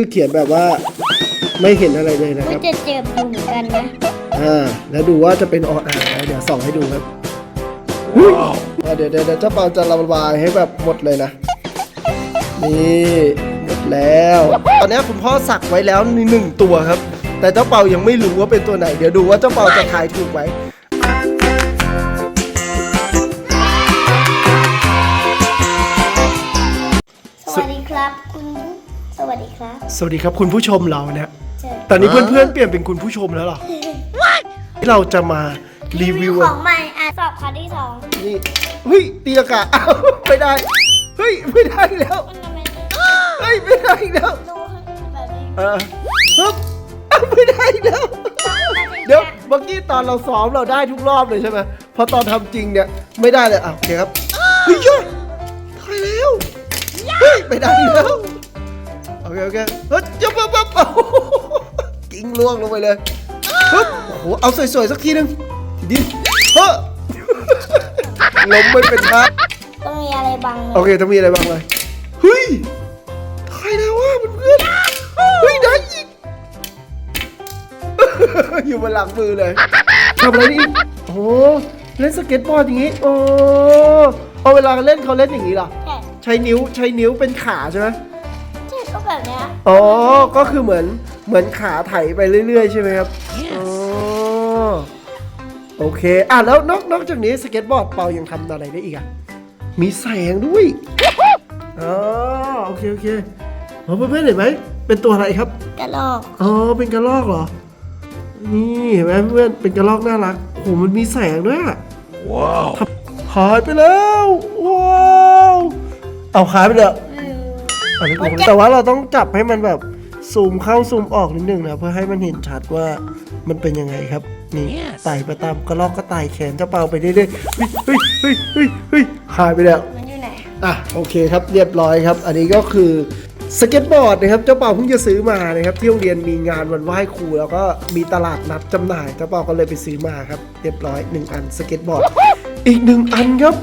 คือเขียนแบบว่าไม่เห็นอะไรเลยนะคก็รับ จะเจ็บอยู่เหมือนกันนะอ่า แล้วดูว่าจะเป็นออ่างไหมเดี๋ยวส่องให้ดูครับอุ๊ยอ่าเดี๋ยวเดี๋ยวเดี๋ยวเจ้าเปาจะระบายให้แบบหมดเลยนะ นี่หมดแล้ว ตอนนี้คุณพ่อสักไว้แล้วหนึ่งตัวครับ แต่เจ้าเปายังไม่รู้ว่าเป็นตัวไหน เดี๋ยวดูว่าเจ้าเปาจะทายถูกไหม ครับ สวัสดีครับคุณผู้ชมเราเนี่ยเจอตอนนี้เพื่อนๆเปลี่ยนเป็นคุณผู้ชมแล้วเหรอที่เราจะมารีวิวของใหม่อะสอบครั้งที่สองนี่เฮ้ยตีลงกาอ้าวไม่ได้เฮ้ยไม่ได้แล้วมันทำไมเฮ้ยไม่ได้อีกแล้วดูแบบนี้เออฮึบอ้าวไม่ได้อีกแล้ว เดี๋ยวเมื่อกี้ตอนเราซ้อมเราได้ทุกรอบเลยใช่ไหมพอตอนทำจริงเนี่ยไม่ได้เลยอะโอเคครับเฮ้ยยอดทายแล้วเฮ้ยไม่ได้อีกแล้วโอเคโอเคเฮ้ยยับปั๊บปั๊บโอ้โหกิ้งล่วงลงไปเลยฮึบโอ้โหเอาสวยๆสักทีหนึงทีนี้เฮ้ยล้มไม่เป็นท่าต้องมีอะไรบังเลโอยเคต้องมีอะไรบ้างเลยเฮ้ยทายแล้วว่าเพื่อนๆเฮ้ยได้อีกอยู่บนหลังมือเลยทำอะไรนี่โอ้โหเล่นสเก็ตบอร์ดอย่างงี้ โอ้เอาเวลาเล่นเขาเล่นอย่างงี้เหรอใช่ใช้นิ้วใช้นิ้วเป็นขาใช่ไหมใช่ ก็แบบเนี้ยอ๋อ ก็คือเหมือนเหมือนขาไถไปเรื่อย ๆ ใช่ไหมครับอ๋อโอเค อะแล้วนอกนอกจากนี้สเก็ตบอร์ดเปายังทำอะไรได้อีกอะ มีแสงด้วยอ๋อโอเคโอเคอ๋อเพื่อนๆเห็นไหม เป็นตัวอะไรครับ กระลอก อ๋อ เป็นกระรอกเหรอ นี่เห็นไหมเพื่อนเป็นกระรอกน่ารักโอ้โหมันมีแสงด้วยอะว้าว หายไปแล้ว ว้าว เอาหายไปเลย อืมอันนี้ผมแต่ว่าเราต้องจับให้มันแบบซูมเข้าซูมออกนิดนึงนะเพื่อให้มันเห็นชัดว่ามันเป็นยังไงครับ นี่ไต่ไปตามกระรอกก็ไต่แขนเจ้าเปาไปเรื่อยๆเฮ้ยเฮ้ยเฮ้ยเฮ้ยเฮ้ยหายไปแล้วมันอยู่ไหนอะโอเคครับเรียบร้อยครับ อันนี้ก็คือสเก็ตบอร์ดนะครับเจ้าเปาเพิ่งจะซื้อมานะครับที่โรงเรียนมีงานวันไหว้ครู แล้วก็มีตลาดนัดจำหน่ายเจ้าเปาก็เลยไปซื้อมาครับ เรียบร้อยหนึ่งอันสเก็ตบอร์ดอีกหนึ่งอันครับ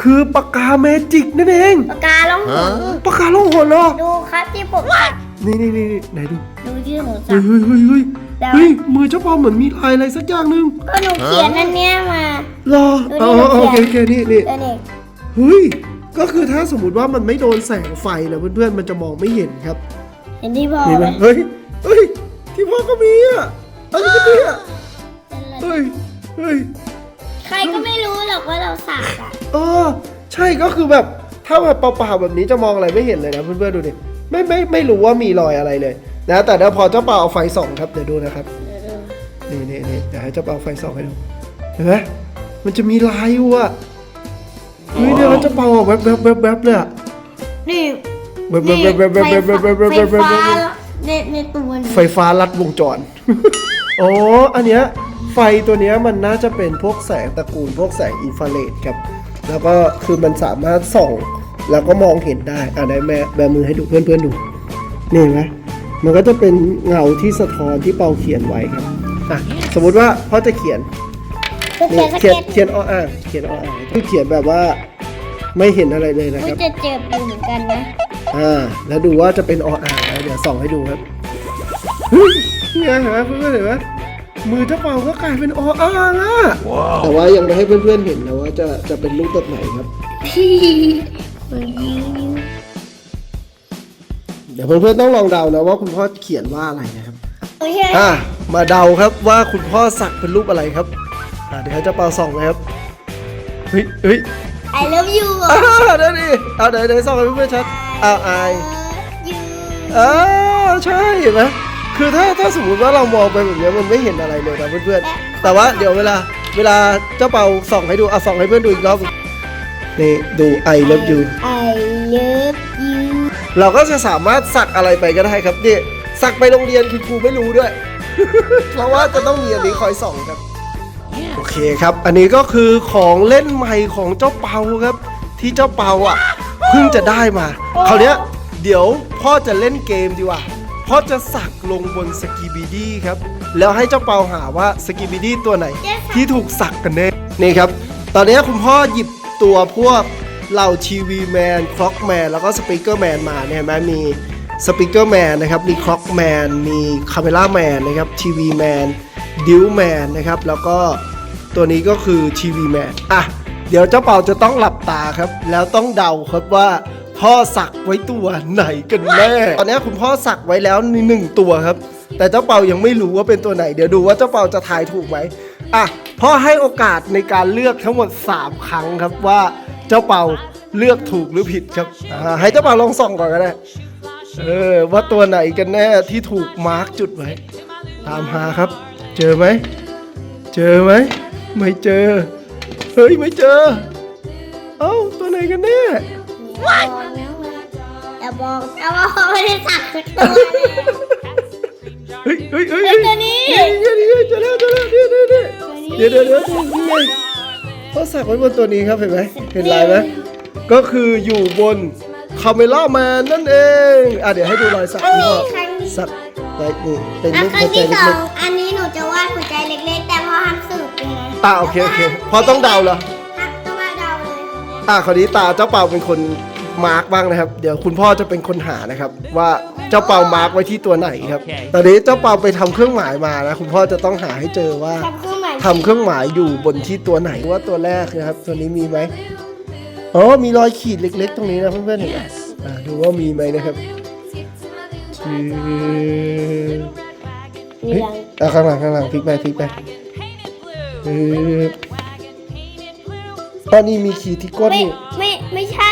คือปากกาเมจิกนั่นเองปากกาล่องหนปากกาล่องหนเหรอดูครับที่ผมสักนี่นี่นี่นี่ไหนดูดูที่หนูสัเฮ้กยเฮ้ยเฮ้ยเฮ้ยแล้วเฮ้ยมือเจ้าเปาเหมือนมีลายอะไรสักอย่างหนึ่งก็หนูเขียนอันเนี้ยมารอดูอ๋อดิโอเคดูโอดิเคนี่นี่เออนี่เฮ้ยก็คือถ้าสมมติว่ามันไม่โดนแสงไฟนะเพื่อนๆมันจะมองไม่เห็นครับ เห็นที่พ่อเห็นไหไหมมเฮ้ยเฮ้ยที่พ่อก็มีอะอันนี้ก็มีอะเฮ้ยเฮ้ย ใครก็ไม่รู้หรอกว่าเราสักอะอ๋อใช่ก็คือแบบถ้าแบบเปล่าๆแบบนี้จะมองอะไรไม่เห็นเลยนะเพื่อนๆดูดิไม่ไม่ไม่รู้ว่ามีรอยอะไรเลยนะ แต่เดี๋ยวพอเจ้าเปล่าเอาไฟส่องครับเดี๋ยวดูนะครับนี่นี่นี่เดี๋ยวให้เจ้าเปล่าเอาไฟส่องให้ดูเห็นไหมมันจะมีลายอยู่อะเฮ้ยเดี๋ยวเจ้าเปล่าออกแวบแวบแวบแวบเลยอะนี่แวบแวบแวบแวบแวบแวบแวบแวบแวบไฟแวบแวบฟ้าแวบในในตัวนี้ไฟฟ้าลัดวงจรอ๋ออันเนี้ย ไฟตัวเนี้ยมันน่าจะเป็นพวกแสงตระกูลพวกแสงอินฟราเรดครับ แล้วก็คือมันสามารถส่อง แล้วก็มองเห็นได้อะได้แม่แบมือให้ดูเพื่อนๆดู นี่เห็นไหมมันก็จะเป็นเงาที่สะท้อนที่เปาเขียนไว้ครับอะสมมุติว่าพ่อจะเขียนก็เขีนี่ยนสเขียนเก็ตเขียนอ้ออ่างเขียนอ้ออ่างคือเขียนแบบว่าไม่เห็นอะไรเลยนะคก็รับจะเจ็บอยู่เหมือนกันนะอ่าแล้วดูว่าจะเป็นออ่างนะเดี๋ยวส่องให้ดูครับเฮ้ยนี่ไงเห็นไหมเพื่อนๆเห็นไหม มือเจ้าเปาก็กลายเป็นออ่างอะแต่ว่ายังไม่ให้เพื่อนๆเห็นนะว่าจะจะเป็นรูปแบบไหนครับพี่คนยิงเดี๋ยวเพื่อนๆต้องลองเดานะว่าคุณพ่อเขียนว่าอะไรนะครับโอเคอ่ามาเดาครับว่าคุณพ่อสักเป็นรูปอะไรครับอ่าเดี๋ยวให้เจ้าเปาส่องนะครับเฮ้ยเฮ้ยไอเลิฟยูอ่าเดี๋ยวดิเอาเดี๋ยวเดี๋ยวส่องให้เพื่อนๆชัดอ้าวอายยูอ่าใช่เห็นไหม คือถ้าถ้าสมมติว่าเรามองไปแบบเนี้ยมันไม่เห็นอะไรเลยนะเพื่อนๆ แต่ว่าเดี๋ยวเวลาเวลาเจ้าเปาส่องให้ดูอะส่องให้เพื่อนดูอีกรอบนี่ดูไอเลิฟยูไอเลิฟยูเราก็จะสามารถสักอะไรไปก็ได้ครับนี่สักไปโรงเรียนคุณครูไม่รู้ด้วย เพราะว่าจะต้องมีอันนี้คอยส่องครับ โอเคครับ อันนี้ก็คือของเล่นใหม่ของเจ้าเปาครับ ที่เจ้าเปาอะเพิ่งจะได้มาคราวเนี้ยเดี๋ยวพ่อจะเล่นเกมดีกว่า พ่อจะสักลงบนสกีบีดี้ครับ แล้วให้เจ้าเปาหาว่าสกีบีดี้ตัวไหน ที่ถูกสักกันแน่นี่ครับ ตอนนี้คุณพ่อหยิบตัวพวกเหล่าทีวีแมนคล็อกแมนแล้วก็สปีกเกอร์แมนมาเนี่ยเห็นไหมมีสปีกเกอร์แมนนะครับ มีคล็อกแมนมีคาเมล่าแมนนะครับทีวีแมนดิวแมนนะครับ แล้วก็ตัวนี้ก็คือทีวีแมนอะเดี๋ยวเจ้าเป่าจะต้องหลับตาครับ แล้วต้องเดาครับว่า พ่อสักไว้ตัวไหนกันแน่ตอนนี้คุณพ่อสักไว้แล้วหนึ่งตัวครับ แต่เจ้าเป่ายังไม่รู้ว่าเป็นตัวไหน เดี๋ยวดูว่าเจ้าเป่าจะทายถูกไหมอะพ่อให้โอกาสในการเลือกทั้งหมด 3 ครั้งครับว่าเจ้าเป่าเลือกถูกหรือผิดครับอ่าให้เจ้าเป่าลองส่องก่อนก็ได้เออว่าตัวไหนกันแน่ที่ถูกมาร์กจุดไว้ ตามหาครับ เจอไหมเจอไหมไม่เจอเฮ้ยไม่เจอ เอ้าตัวไหนกันแน่ อย่าบอกนะว่าพ่อไม่ได้สักสักตัวเลยเฮ้ยเฮ้ยเฮ้ยเฮ้ยตัวนี้นี่นี่นี่เจอแล้วเจอแล้วนี่นี่นี่เดี๋ยวเดี๋ยวเดี๋ยวนี่ไงเขาสักไว้บนตัวนี้ครับเห็นไหมเห็นลายไหมก็คืออยู่บนคาเมล่าแมนนั่นเองอะเดี๋ยวให้ดูรอยสักอันนี่นี้ก็ครั้งที่สักไว้นี่เป็นอะรูปครั้หังวใจที่สอเล็งกอันนี้หนูจะวาดหัวใจเล็กๆแต่พอทำสูตรเป็นไงๆอะโอเคโอเคพอต้องเดาเหรอครับต้องมาเดาเลยอะคราวนี้ตาเจ้าเป่าเป็นคน มาร์กบ้างนะครับ เดี๋ยวคุณพ่อจะเป็นคนหานะครับ ว่าเจ้าเป่ามาร์กไว้ที่ตัวไหนครับ ตอนนี้เจ้าเป่าไปทำเครื่องหมายมานะคุณพ่อจะต้องหาให้เจอว่าทำเครื่องหมายทำเครื่องหมายอยู่บนที่ตัวไหนว่าตัวแรกนะครับ ตัวนี้มีไหมอ๋อมีรอยขีดเล็ก ๆ ตรงนี้นะเพื่อนๆเห็นไหมอ่าดูว่ามีไหมนะครับชื่อมีเฮ้ยรังอะข้างหลังข้างหลังพลิกไปพลิกไปเออตอนนี้มีขีดที่ก้นไม่นี่ไม่ไม่ใช่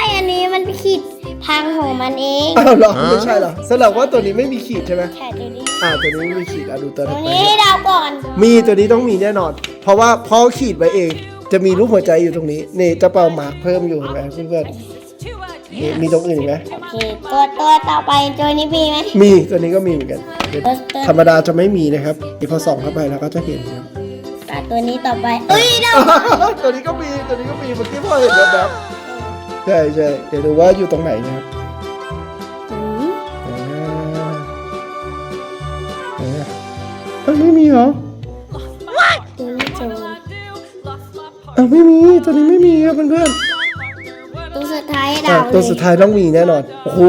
อันนี้มันขีดทางของมันเองอ้าวเหรอไม่ใช่เหรอสลับว่าตัวนี้ไม่มีขีดใช่ไหมใช่ตัวนี้อ่าตัวนี้ไม่มีขีดอะดูตัวตัถัวดไปนี้เดาก่อนมีตัวนี้ต้องมีแน่นอน เพราะว่าพ่อขีดไว้เอง จะมีรูปหัวใจอยู่ตรงนี้นี่เจะเป่ามาร์กเพิ่มอยู่เห็นไหมเพื่อนๆนี่มีตรงอื่นอีกไหมโอเคตัวตัวต่อไปตัวนี้มีไหมมีตัวนี้ก็มีเหมือนกัน ตัวตัวธรรมดาจะไม่มีนะครับอีพอส่องเข้าไปแล้วก็จะเห็นครับอะตัวนี้ต่อไปเอ้ยเดาตัวนี้ก็มีตัวนี้ก็มีเมื่อกี้พ่อเห็นแบบแบบๆ ใช่ใช่เดี๋ยวดูว่าอยู่ตรงไหนนะครับอืมอ่าอ่าเอ้ยไม่มีเหรอตัวนี้เจออ้าวไม่มีตัวนี้ไม่มีครับเพื่อนตัวสุดท้ายๆเดาอะเลยตัวสุดท้ายต้องมีแน่นอนโอ้โห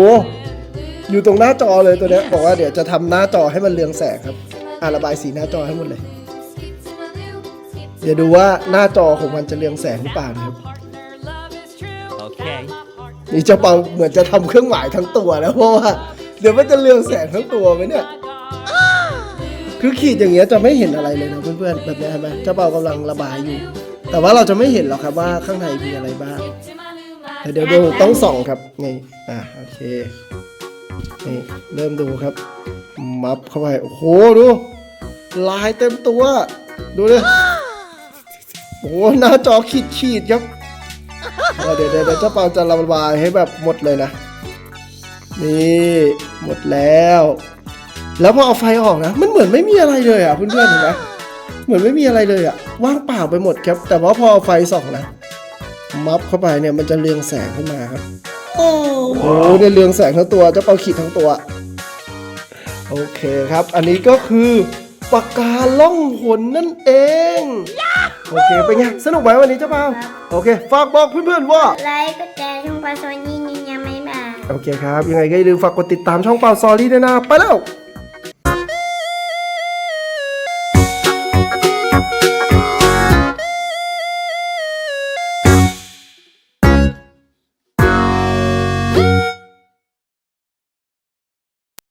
อยู่ตรงหน้าจอเลยตัวเนี้ยบอกว่าเดี๋ยวจะทำหน้าจอให้มันเรืองแสงครับอะระบายสีหน้าจอให้หมดเลย เดี๋ยวดูว่าหน้าจอของมันจะเรืองแสงหรือเปล่านะครับ Okay. นี่เจะเปาเหมือนจะทำเครื่องหมายทั้งตัวแล้วเพราะว่าเดี๋ยวมันจะเรืองแสงทั้งตัวไหมเนี่ย คือขีดอย่างเงี้ยจะไม่เห็นอะไรเลยนะเพื่อนๆแบบนี้เห็นไหมเจ้าเปากำลังระบายอยู่ แต่ว่าเราจะไม่เห็นหรอกครับว่าข้างในมีอะไรบ้างแต่เดี๋ยวดูต้องส่องครับนี่อะโอเคนี่เริ่มดูครับ มับเข้าไปโอ้โหดู ลายเต็มตัว ดูดิโอ้โหหน้าจอขีดขีดๆครับ เออเดี๋ยวเดี๋ยวเดี๋ยวเจ้าเปาจะระบายให้แบบหมดเลยนะ นี่หมดแล้ว แล้วพอเอาไฟออกนะ มันเหมือนไม่มีอะไรเลยอะเพื่อนๆเห็นไหมเหมือนไม่มีอะไรเลยอะ ว่างเปล่าไปหมดครับ แต่ว่าพอเอาไฟส่องนะ มับเข้าไปเนี่ยมันจะเรืองแสงขึ้นมาครับ โอ้โอ้เนี่ยเรืองแสงทั้งตัวเจ้าเปาขีดทั้งตัว โอเคครับ อันนี้ก็คือปากกาล่องหนนั่นเอง โอเคเป็นไงสนุกไหมวันนี้เจ้าเปาโอเค ฝากบอกเพื่อนๆว่า ไลค์กดแชร์ช่องปลาโซนี่นี่ยังไม่มาโอเคครับ ยังไงก็อย่าลืมฝากกดติดตามช่องเปาซอรี่ด้วยนะ ไปแล้ว